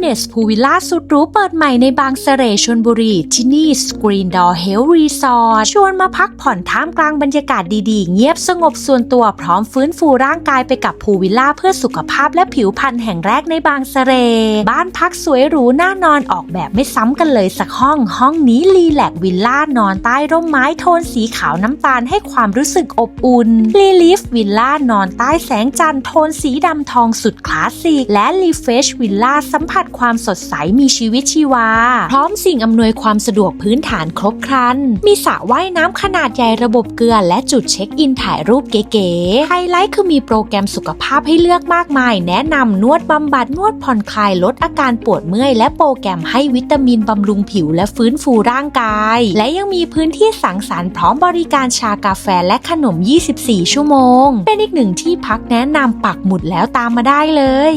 Wellness พูวิลล่าสุดหรูเปิดใหม่ในบางเสะเรชนบุรี ที่นี่ Screen Door Health Resort ชวนมาพักผ่อนท่ามกลางบรรยากาศดีๆ เงียบสงบส่วนตัวพร้อมฟื้นฟูร่างกายไปกับพูวิลล่าเพื่อสุขภาพและผิวพรรณแห่งแรกในบางเสะเรบ้านพักสวยหรูน่านอนออกแบบไม่ซ้ำกันเลยสักห้องห้องนี้รีแลกวิลล่านอนใต้ร่มไม้โทนสีขาวน้ำตาลให้ความรู้สึกอบอุ่นลีลิฟวิลล่านอนใต้แสงจันทร์โทนสีดำทองสุดคลาสสิกและรีเฟชวิลล่าสัมผัสความสดใสมีชีวิตชีวา พร้อมสิ่งอำนวยความสะดวกพื้นฐานครบครัน มีสระว่ายน้ำขนาดใหญ่ระบบเกลือและจุดเช็คอินถ่ายรูปเก๋ๆ ไฮไลท์คือมีโปรแกรมสุขภาพให้เลือกมากมาย แนะนำนวดบำบัดนวดผ่อนคลายลดอาการปวดเมื่อย และโปรแกรมให้วิตามินบำรุงผิวและฟื้นฟูร่างกาย และยังมีพื้นที่สังสรรค์พร้อมบริการชากาแฟและขนม 24 ชั่วโมง เป็นอีกหนึ่งที่พักแนะนำปักหมุดแล้วตามมาได้เลย